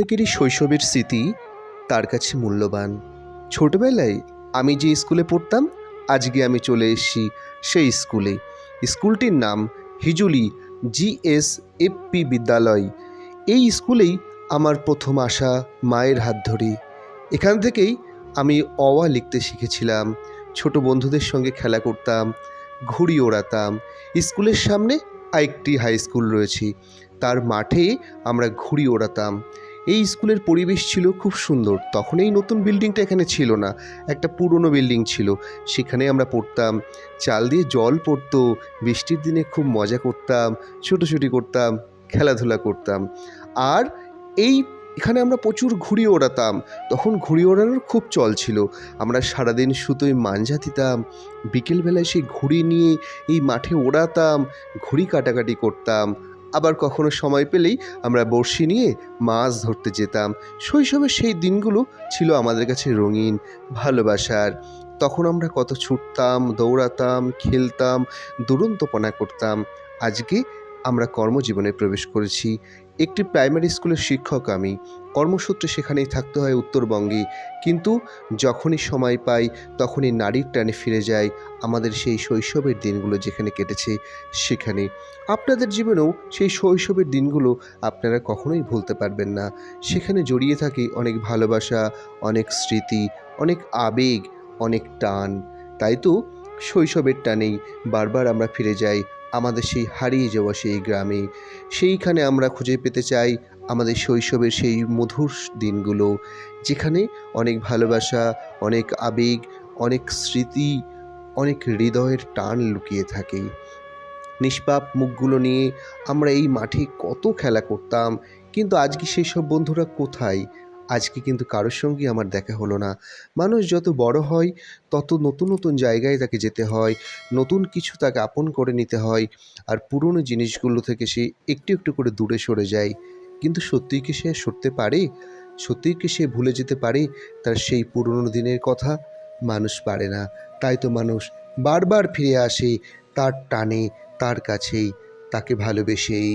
প্রত্যেকেরই শৈশবের স্মৃতি তার কাছে মূল্যবান। ছোটবেলায় আমি যে স্কুলে পড়তাম, আজকে আমি চলে এসেছি সেই স্কুলে। স্কুলটির নাম হিজুলি জিএস এফপি বিদ্যালয়। এই স্কুলেই আমার প্রথম আসা মায়ের হাত ধরে। এখান থেকেই আমি অওয়া লিখতে শিখেছিলাম। ছোট বন্ধুদের সঙ্গে খেলা করতাম, ঘুড়ি ওড়াতাম। স্কুলের সামনে আরেকটি হাই স্কুল রয়েছে। তার মাঠে আমরা ঘুড়ি ওড়াতাম। এই স্কুলের পরিবেশ ছিল খুব সুন্দর। তখন এই নতুন বিল্ডিংটা এখানে ছিল না। একটা পুরনো বিল্ডিং ছিল। সেখানে আমরা পড়তাম, চাল দিয়ে জল পড়তো, বৃষ্টির দিনে খুব মজা করতাম, ছুটোছুটি করতাম, খেলাধুলা করতাম। আর এই এখানে আমরা প্রচুর ঘুড়ি ওড়াতাম। তখন ঘুড়ি ওড়ানোর খুব চল ছিল। আমরা সারাদিন সুতোয় মাঞ্জা দিতাম, বিকেলবেলায় সেই ঘুড়ি নিয়ে এই মাঠে ওড়াতাম, ঘুড়ি কাটাকাটি করতাম আবার কখনো সময় পেলেই আমরা বড়শি নিয়ে মাছ ধরতে যেতাম। শৈশবের সেই দিনগুলো ছিল আমাদের কাছে রঙিন, ভালোবাসার। তখন আমরা কত ছুটতাম, দৌড়াতাম, খেলতাম, দুরন্তপনা করতাম। আজকে আমরা কর্মজীবনে প্রবেশ করেছি। একটি প্রাইমারি স্কুলের শিক্ষক আমি। কর্মসূত্রে সেখানেই থাকতে হয় উত্তরবঙ্গে। কিন্তু যখনই সময় পাই, তখনই নারীর টানে ফিরে যায় আমাদের সেই শৈশবের দিনগুলো যেখানে কেটেছে, সেখানে। আপনাদের জীবনেও সেই শৈশবের দিনগুলো আপনারা কখনোই ভুলতে পারবেন না। সেখানে জড়িয়ে থাকে অনেক ভালোবাসা, অনেক স্মৃতি, অনেক আবেগ, অনেক টান। তাই তো? শৈশবের টানেই বারবার আমরা ফিরে যাই। আমাদের সেই হারিয়ে যাওয়া সেই গ্রামে। সেইখানে আমরা খুঁজে পেতে চাই আমাদের শৈশবের সেই মধুর দিনগুলো, যেখানে অনেক ভালোবাসা, অনেক আবেগ, অনেক স্মৃতি, অনেক হৃদয়ের টান লুকিয়ে থাকে। নিষ্পাপ মুখগুলো নিয়ে আমরা এই মাঠে কত খেলা করতাম, কিন্তু আজকে সেই সব বন্ধুরা কোথায়? আজকে কিন্তু কারোর সঙ্গেই আমার দেখা হলো না। মানুষ যত বড় হয়, তত নতুন নতুন জায়গায় তাকে যেতে হয়, নতুন কিছু তাকে আপন করে নিতে হয়, আর পুরনো জিনিসগুলো থেকে সে একটু একটু করে দূরে সরে যায়। কিন্তু সত্যিই কি সে সরতে পারে? সত্যিই কি সে ভুলে যেতে পারে তার সেই পুরনো দিনের কথা? মানুষ পারে না। তাই তো মানুষ বারবার ফিরে আসে তার টানে, তার কাছেই, তাকে ভালোবেসেই।